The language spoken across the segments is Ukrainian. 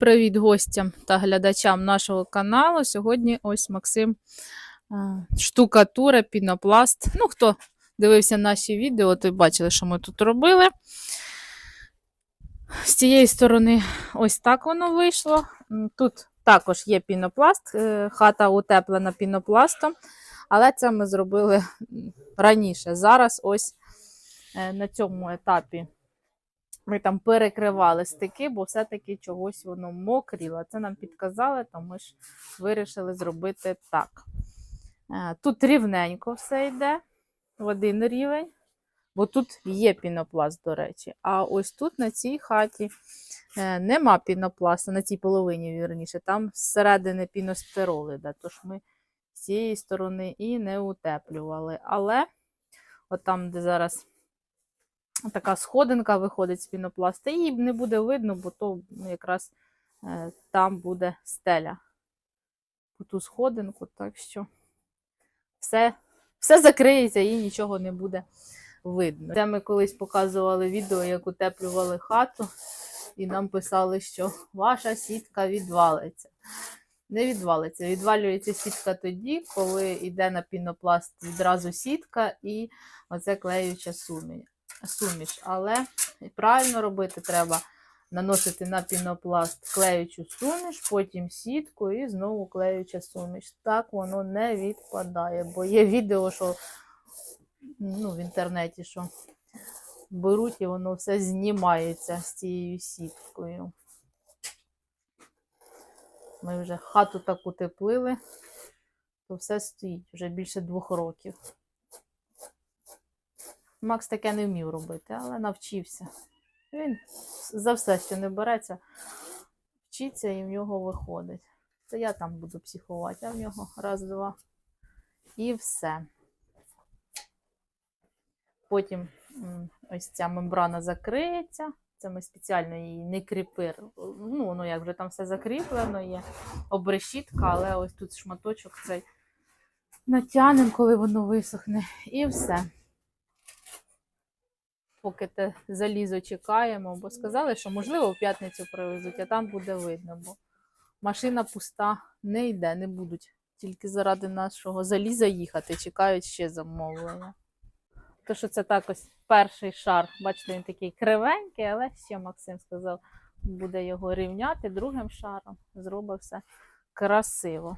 Привіт гостям та глядачам нашого каналу. Сьогодні ось Максим штукатура, пінопласт. Ну, хто дивився наші відео, то бачили, що ми тут робили. З цієї сторони ось так воно вийшло. Тут також є пінопласт, е, хата утеплена пінопластом, але це ми зробили раніше. Зараз ось е, на цьому етапі ми там перекривали стики, бо все-таки чогось воно мокріло. Це нам підказали, то ми ж вирішили зробити так. Е, Тут рівненько все йде в один рівень, бо тут є пінопласт, до речі. А ось тут на цій хаті е, нема пінопласту, на цій половині, вірніше, там зсередини піностирол іде, тож ми з цієї сторони і не утеплювали. Але от там, де зараз така сходинка виходить з пінопласта, її не буде видно, бо то ну, якраз е, там буде стеля по ту сходинку, так що все, все закриється і нічого не буде видно. Це ми колись показували відео, як утеплювали хату, і нам писали, що ваша сітка відвалиться. Не відвалиться. Відвалюється сітка тоді, коли йде на пінопласт відразу сітка і оце клеюча суміш суміш. Але правильно робити треба наносити на пінопласт клеючу суміш, потім сітку і знову клеюча суміш. Так воно не відпадає. Бо є відео, що ну, в інтернеті, що беруть і воно все знімається з цією сіткою. Ми вже хату так утеплили, то все стоїть вже більше двох років. Макс таке не вмів робити, але навчився. Він за все, що не береться, вчиться і в нього виходить. Це я там буду психувати, а в нього раз-два. І все. Потім ось ця мембрана закриється. Це ми спеціально її не кріпили. Ну, воно як вже там все закріплено є. Обрешітка, але ось тут шматочок цей натягнемо, коли воно висохне. І все поки те залізо чекаємо, бо сказали, що можливо в п'ятницю привезуть, а там буде видно, бо машина пуста не йде, не будуть. Тільки заради нашого заліза їхати, чекають ще замовлення. То, що це так ось перший шар, бачите, він такий кривенький, але ще Максим сказав, буде його рівняти другим шаром, зробить все красиво.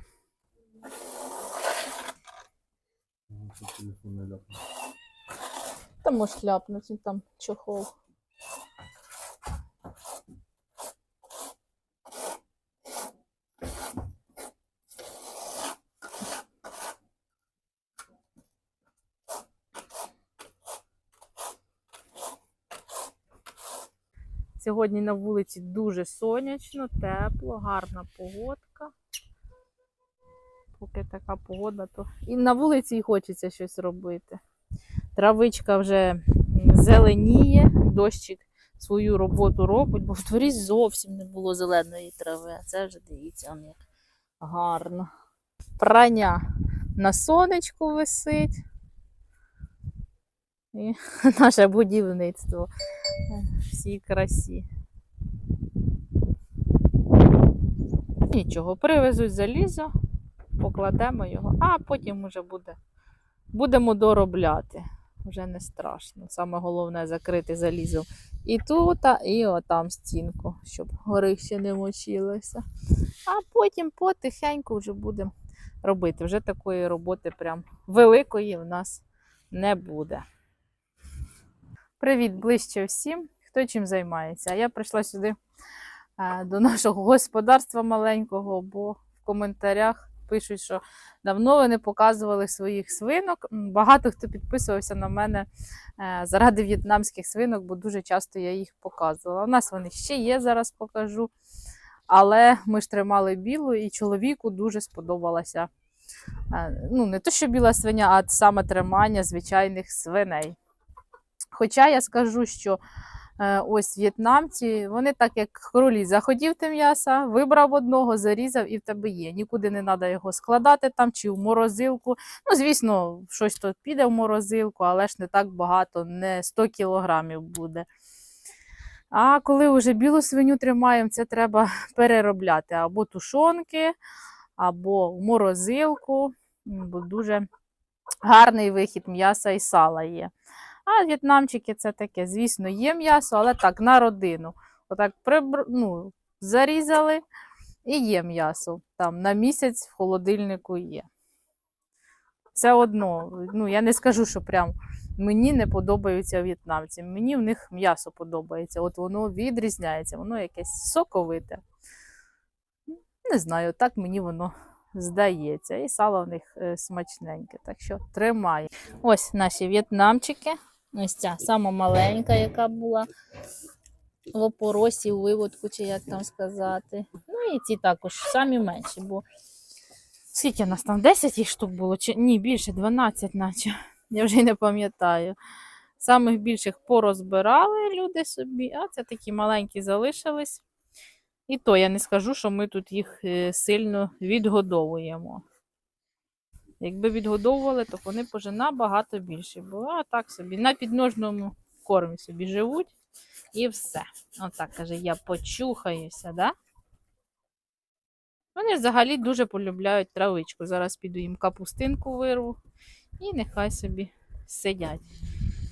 Телефон не ляпнув. Та може ляпнути там чохол. Сьогодні на вулиці дуже сонячно, тепло, гарна погодка. Поки така погода, то і на вулиці і хочеться щось робити. Травичка вже зеленіє, дощик свою роботу робить, бо в дворі зовсім не було зеленої трави. А це вже дивіться, як гарно. Прання на сонечку висить. І наше будівництво всій красі. Нічого, привезуть залізо, покладемо його, а потім уже буде будемо доробляти. Вже не страшно. Саме головне закрити залізом і тут, і отам стінку, щоб горище не мочилося. А потім потихеньку вже будемо робити. Вже такої роботи прям великої в нас не буде. Привіт ближче всім, хто чим займається. А я прийшла сюди е, до нашого господарства маленького, бо в коментарях пишуть, що давно ви не показували своїх свинок. Багато хто підписувався на мене е, заради в'єтнамських свинок, бо дуже часто я їх показувала. У нас вони ще є, зараз покажу. Але ми ж тримали білу, і чоловіку дуже сподобалася. е, Ну, не то, що біла свиня, а саме тримання звичайних свиней. Хоча я скажу, що ось в'єтнамці, вони так як королі, захотів ти м'яса, вибрав одного, зарізав і в тебе є. Нікуди не треба його складати там чи в морозилку. Ну, звісно, щось тут піде в морозилку, але ж не так багато, не 100 кілограмів буде. А коли вже білу свиню тримаємо, це треба переробляти або тушонки, або в морозилку, бо дуже гарний вихід м'яса і сала є. А в'єтнамчики це таке, звісно, є м'ясо, але так, на родину. Отак прибр... ну, зарізали і є м'ясо. Там на місяць в холодильнику є. Все одно, ну я не скажу, що прям мені не подобаються в'єтнамці. Мені в них м'ясо подобається. От воно відрізняється, воно якесь соковите. Не знаю, так мені воно здається. І сало в них е, смачненьке. Так що тримає. Ось наші в'єтнамчики. Ось ця сама маленька, яка була в опоросі, у виводку, чи як там сказати. Ну і ці також самі менші, бо скільки нас там 10 їх штук було? Чи ні, більше 12, наче. Я вже й не пам'ятаю. Самих більших порозбирали люди собі, а це такі маленькі залишились. І то я не скажу, що ми тут їх е, сильно відгодовуємо. Якби відгодовували, то вони уже набагато більші були. А так собі на підножному кормі собі живуть і все. Отак каже, я почухаюся, да? Вони взагалі дуже полюбляють травичку. Зараз піду їм капустинку вирву і нехай собі сидять.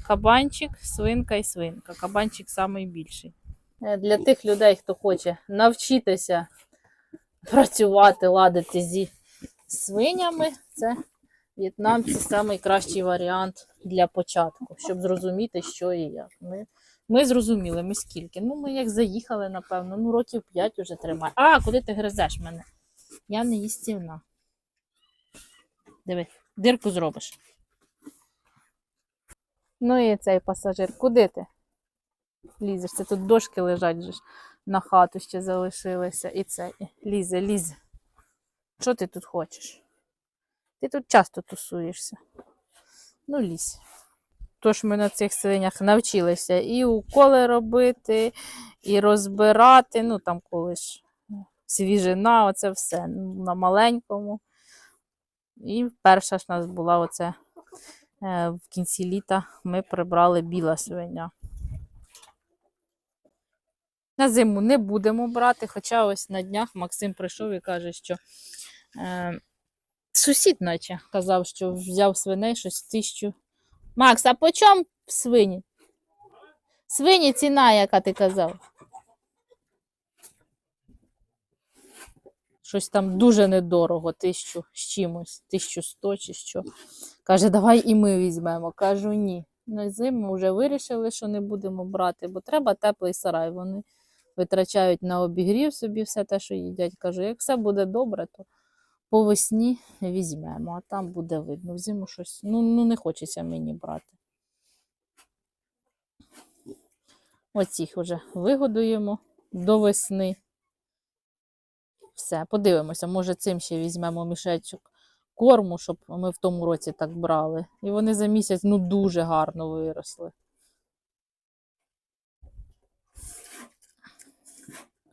Кабанчик, свинка і свинка. Кабанчик найбільший. Для тих людей, хто хоче навчитися працювати, ладити зі свинями, це в'єтнамці найкращий варіант для початку, щоб зрозуміти, що і як. Ми, ми зрозуміли, ми скільки. Ну, ми як заїхали, напевно, ну років 5 вже тримає. А, куди ти гризеш мене? Я не їстівна. Диви, дирку зробиш. Ну і цей пасажир, куди ти? Лізеш, це тут дошки лежать же на хату ще залишилися. І це лізе, лізе. Що ти тут хочеш? Ти тут часто тусуєшся. Ну, лізь. Тож ми на цих свинях навчилися і уколи робити, і розбирати. Ну, там коли ж свіжина, оце все ну, на маленькому. І перша ж нас була оце е, в кінці літа ми прибрали біла свиня. На зиму не будемо брати, хоча ось на днях Максим прийшов і каже, що сусід, наче, казав, що взяв свиней щось тисячу. Макс, а по чому свині? Свині ціна, яка ти казав. Щось там дуже недорого, тисячу з чимось, 1100 чи що. Каже, давай і ми візьмемо. Кажу, ні. На зиму вже вирішили, що не будемо брати, бо треба теплий сарай. Вони витрачають на обігрів собі все те, що їдять. Кажу, як все буде добре, то по весні візьмемо, а там буде видно. Взиму щось. Ну, ну не хочеться мені брати. Оціх вже вигодуємо до весни. Все, подивимося, може цим ще візьмемо мішечок корму, щоб ми в тому році так брали. І вони за місяць ну дуже гарно виросли.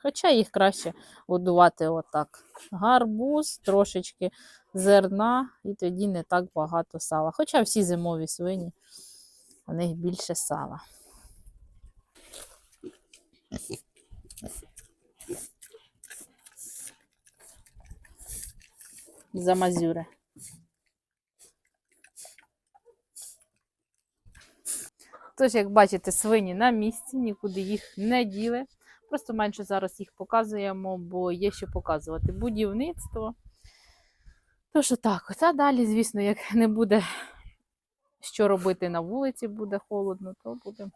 Хоча їх краще годувати отак. Гарбуз, трошечки зерна, і тоді не так багато сала. Хоча всі зимові свині, у них більше сала. Замазюре. Тож, як бачите, свині на місці, нікуди їх не діли. Просто менше зараз їх показуємо, бо є що показувати. Будівництво. Тож отак, от. а далі, звісно, як не буде що робити на вулиці, буде холодно, то будемо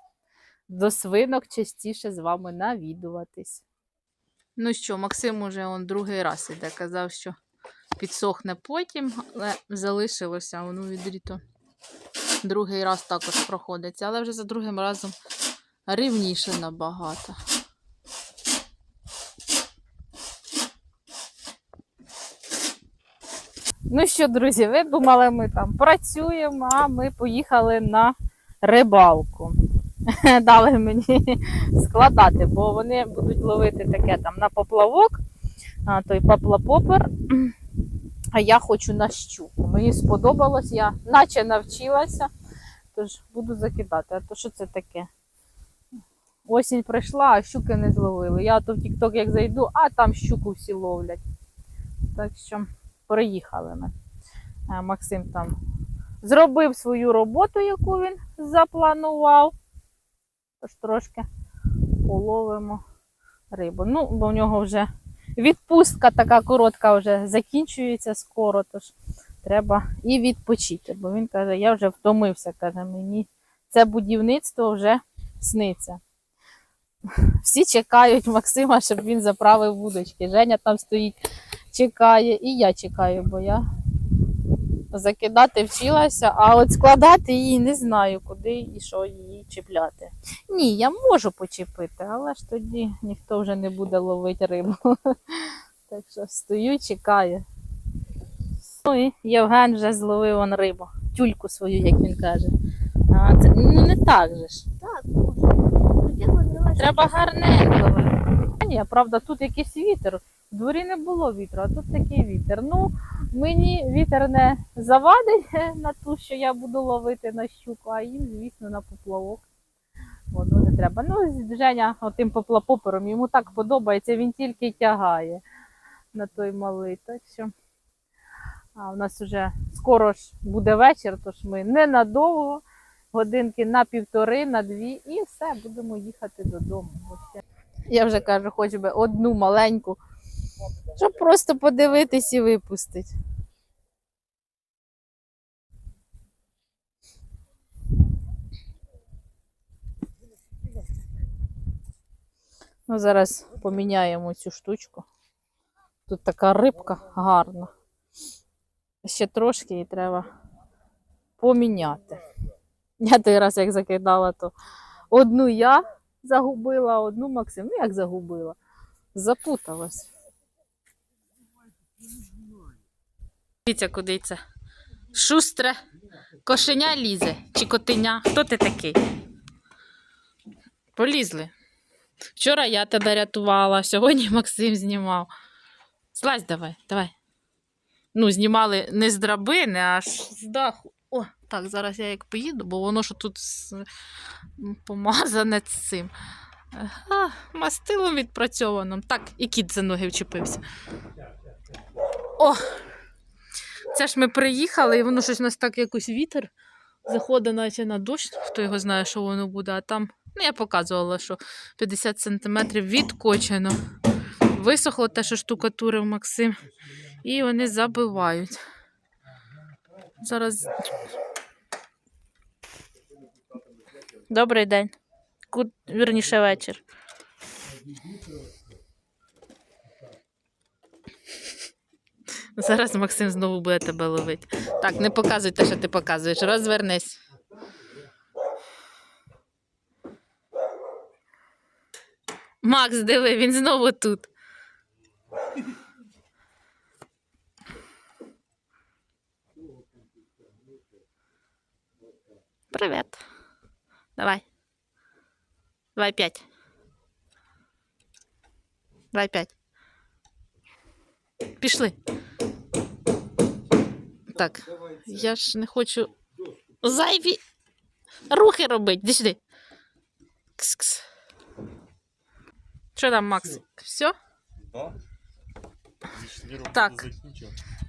до свинок частіше з вами навідуватись. Ну що, Максим уже он другий раз іде, казав, що підсохне потім, але залишилося воно відріто. Другий раз також проходиться, але вже за другим разом рівніше набагато. Ну що, друзі, ви думали, ми там працюємо, а ми поїхали на рибалку. Дали мені складати, бо вони будуть ловити таке там на поплавок, а, той паплапопер. А я хочу на щуку. Мені сподобалось, я наче навчилася, тож буду закидати. А то що це таке? Осінь прийшла, а щуки не зловили. Я то в Тік-Ток як зайду, а там щуку всі ловлять. Так що приїхали ми. Е, Максим там зробив свою роботу, яку він запланував. Тож трошки половимо рибу. Ну, бо в нього вже відпустка така коротка вже закінчується скоро, тож треба і відпочити. Бо він каже, я вже втомився, каже, мені це будівництво вже сниться. Всі чекають Максима, щоб він заправив вудочки. Женя там стоїть, чекає, і я чекаю, бо я закидати вчилася, а от складати її не знаю, куди і що її чіпляти. Ні, я можу почепити, але ж тоді ніхто вже не буде ловити рибу. Так що стою, чекаю. Ну і Євген вже зловив он рибу, тюльку свою, як він каже. А, це, ну не так же ж. Так, давай. Треба гарненько. Ні, правда, тут якийсь вітер. Дворі не було вітру, а тут такий вітер. Ну, мені вітер не завадить на ту, що я буду ловити на щуку, а їм, звісно, на поплавок. Воно не треба. Ну, Женя отим поплапопером йому так подобається, він тільки тягає на той малий. Так що а в нас вже скоро ж буде вечір, тож ми ненадовго, годинки на півтори, на дві, і все, будемо їхати додому. Я вже кажу, хоч би одну маленьку, щоб просто подивитись і випустити. Ну, зараз поміняємо цю штучку. Тут така рибка гарна. Ще трошки і треба поміняти. Я той раз як закидала, то одну я загубила, одну Максим. Ну як загубила? Запуталась. Дивіться, куди це. Шустре. Кошеня лізе чи котеня. Хто ти такий? Полізли. Вчора я тебе рятувала, сьогодні Максим знімав. Злазь давай, давай. Ну, знімали не з драбини, аж з даху. О, так, зараз я як поїду, бо воно що тут помазане цим. А, мастилом відпрацьованим. Так, і кіт за ноги вчепився. О! Це ж ми приїхали, і воно щось у нас так якось вітер заходить, наче на дощ. Хто його знає, що воно буде, а там. Ну, я показувала, що 50 сантиметрів відкочено. Висохло те, що штукатурив Максим, і вони забивають. Зараз. Добрий день. Вірніше вечір. Зараз Максим знову буде тебе ловити. Так, не показуй те, що ти показуєш. Розвернись. Макс, диви, він знову тут. Привет. Давай. Давай п'ять. Давай п'ять. Пішли. Так, я ж не хочу зайві рухи робити. Іди сюди. Кс-кс. Що там, Макс? Все? Да? Нічні роботи Так.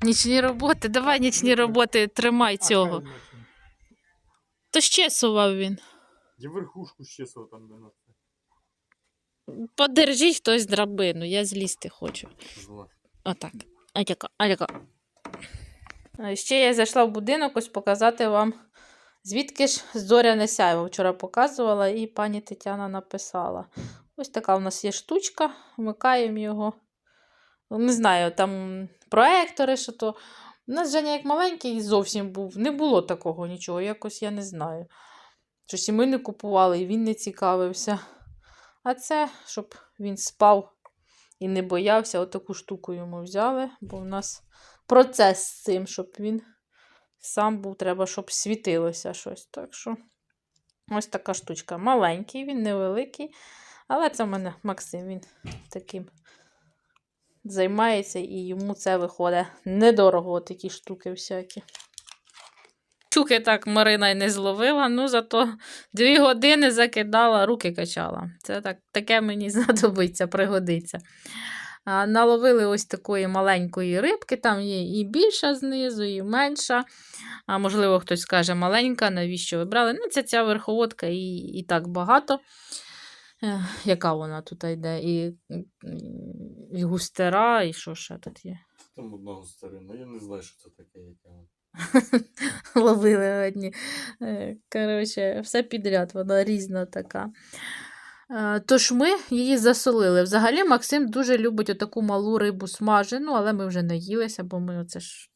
Нічні роботи. Давай нічні роботи, тримай цього. То щесував він. Я верхушку щесав там де Подержіть хтось драбину, я злізти хочу. зла. Отак. Атяка, атяка. Ще я зайшла в будинок ось показати вам, звідки ж зоряне сяйво. Вчора показувала і пані Тетяна написала. Ось така у нас є штучка, вмикаємо його. Не знаю, там проектори, що то. У нас Женя як маленький зовсім був. Не було такого нічого, якось я не знаю. Щось і ми не купували, і він не цікавився. А це, щоб він спав і не боявся, отаку штуку йому взяли, бо в нас процес з цим, щоб він сам був, треба, щоб світилося щось. Так що ось така штучка. Маленький, він невеликий, але це в мене Максим, він таким займається і йому це виходить недорого, такі штуки всякі. Щуки так Марина й не зловила, ну зато дві години закидала, руки качала. Це так, таке мені знадобиться, пригодиться. А, наловили ось такої маленької рибки, там є і більша знизу, і менша. А можливо, хтось скаже маленька, навіщо ви брали? Ну, це ця верховодка і, і так багато. Яка вона тут йде? І, і густера, і що ще тут є? Там одного старина. Я не знаю, що це таке, яке. ловили одні. Е, Коротше, все підряд, вона різна така. Е, Тож ми її засолили. Взагалі, Максим дуже любить отаку малу рибу смажену, але ми вже не їлися, бо ми оце ж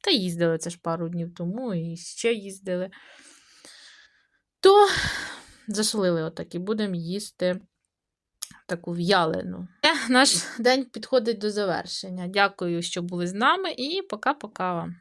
та їздили це ж пару днів тому і ще їздили. То засолили отак і будемо їсти таку в'ялену. Е, Наш день підходить до завершення. Дякую, що були з нами, і пока-пока вам.